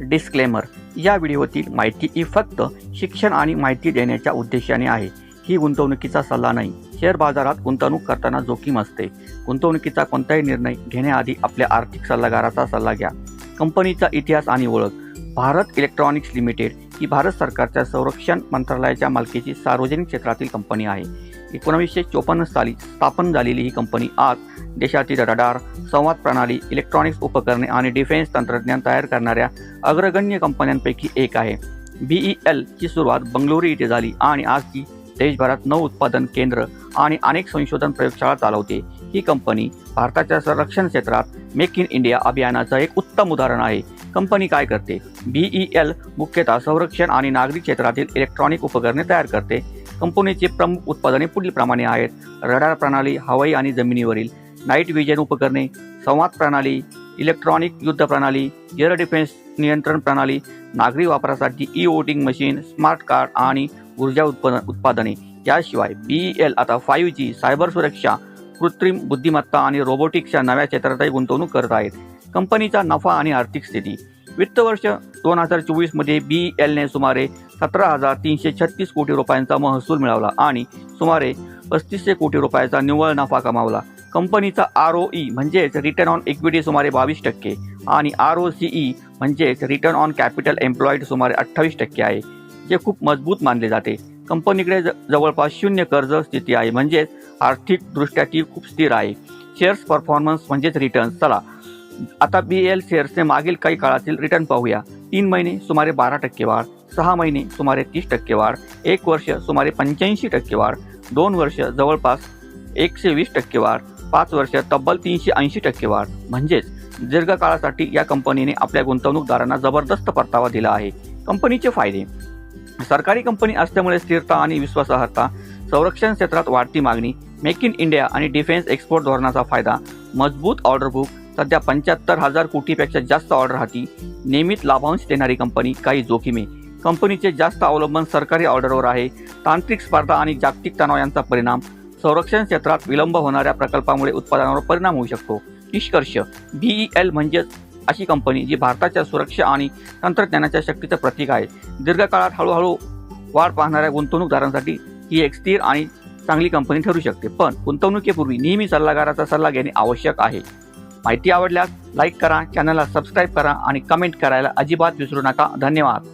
Disclaimer या व्हिडिओतील माहिती ही फक्त शिक्षण आणि माहिती देण्याच्या उद्देशाने आहे. ही गुंतवणुकीचा सल्ला नाही. शेअर बाजारात गुंतवणूक करताना जोखीम असते. गुंतवणुकीचा कोणताही निर्णय घेण्याआधी आपल्या आर्थिक सल्लागाराचा सल्ला घ्या. कंपनीचा इतिहास आणि ओळख. भारत इलेक्ट्रॉनिक्स लिमिटेड ही भारत सरकारच्या संरक्षण मंत्रालयाच्या मालकीची सार्वजनिक क्षेत्रातील कंपनी आहे. एकोणीसशे चोपन्न साली स्थापन झालेली ही कंपनी आज देशातील रडार संवाद प्रणाली इलेक्ट्रॉनिक्स उपकरणे आणि डिफेन्स तंत्रज्ञान तयार करणाऱ्या अग्रगण्य कंपन्यांपैकी एक आहे. बीई ची सुरुवात बंगळुरू येथे झाली आणि आज ती देशभरात नऊ उत्पादन केंद्र आणि अनेक संशोधन प्रयोगशाळा चालवते. ही कंपनी भारताच्या संरक्षण क्षेत्रात मेक इन इंडिया अभियानाचं एक उत्तम उदाहरण आहे. कंपनी काय करते? बीई एल मुख्यतः संरक्षण आणि नागरी क्षेत्रातील इलेक्ट्रॉनिक उपकरणे तयार करते. कंपनीचे प्रमुख उत्पादने पुढीलप्रमाणे आहेत. रडार प्रणाली हवाई आणि जमिनीवरील नाईट विजन उपकरणे संवाद प्रणाली इलेक्ट्रॉनिक युद्ध प्रणाली एअर डिफेन्स नियंत्रण प्रणाली नागरी वापरासाठी E voting machine smart card आणि ऊर्जा उत्पादन उत्पादने. याशिवाय बी एल आता फाईव्ह जी सायबर सुरक्षा कृत्रिम बुद्धिमत्ता आणि रोबोटिक्सच्या नव्या क्षेत्रातही गुंतवणूक करत आहेत. कंपनीचा नफा आणि आर्थिक स्थिती. वित्त वर्ष दोन हजार चोवीसमध्ये बी एलने सुमारे सतरा हजार तीनशे छत्तीस कोटी रुपयांचा महसूल मिळवला आणि सुमारे पस्तीसशे कोटी रुपयाचा निव्वळ नफा कमावला. कंपनीचा आर ओ ई म्हणजेच रिटर्न ऑन इक्विटी सुमारे बावीस टक्के आणि आर ओ सी ई म्हणजेच रिटर्न ऑन कॅपिटल एम्प्लॉईड सुमारे अठ्ठावीस टक्के आहे जे खूप मजबूत मानले जाते. कंपनीकडे ज- जवळपास शून्य कर्ज स्थिती आहे म्हणजेच आर्थिकदृष्ट्या ती खूप स्थिर आहे. शेअर्स परफॉर्मन्स म्हणजेच रिटर्न चला आता बी एल शेअर्सचे मागील काही काळातील रिटर्न पाहूया. तीन महिने सुमारे बारा टक्के वाढ सहा महिने सुमारे तीस टक्के वाढ एक वर्ष सुमारे पंच्याऐंशी टक्के वाढ दोन वर्ष जवळपास एकशे वीस टक्के वाढ पाच वर्ष तब्बल तीनशे ऐंशी टक्के वाढ. म्हणजेच दीर्घकाळासाठी या कंपनीने आपल्या गुंतवणूकदारांना जबरदस्त परतावा दिला आहे. कंपनीचे फायदे. सरकारी कंपनी असल्यामुळे स्थिरता आणि विश्वासार्हता संरक्षण क्षेत्रात वाढती मागणी मेक इन इंडिया आणि डिफेन्स एक्सपोर्ट धोरणाचा फायदा मजबूत ऑर्डर बुक सध्या पंच्याहत्तर हजार कोटीपेक्षा जास्त ऑर्डर हाती. नियमित लाभांश देणारी कंपनी काही जोखिमे. कंपनीचे जास्त अवलंबन सरकारी ऑर्डरवर आहे. तांत्रिक स्पर्धा आणि जागतिक तणाव यांचा परिणाम संरक्षण क्षेत्रात विलंब होणाऱ्या प्रकल्पामुळे उत्पादनावर परिणाम होऊ शकतो. निष्कर्ष बीई एल म्हणजेच अशी कंपनी जी भारताच्या सुरक्षा आणि तंत्रज्ञानाच्या शक्तीचं प्रतीक आहे. दीर्घकाळात हळूहळू वाढ पाहणाऱ्या गुंतवणूकदारांसाठी ही एक स्थिर आणि चांगली कंपनी ठरू शकते. पण गुंतवणुकीपूर्वी नेहमी सल्लागाराचा सल्ला घेणे आवश्यक आहे. माहिती आवडल्यास लाईक करा चॅनलला सबस्क्राईब करा आणि कमेंट करायला अजिबात विसरू नका. धन्यवाद.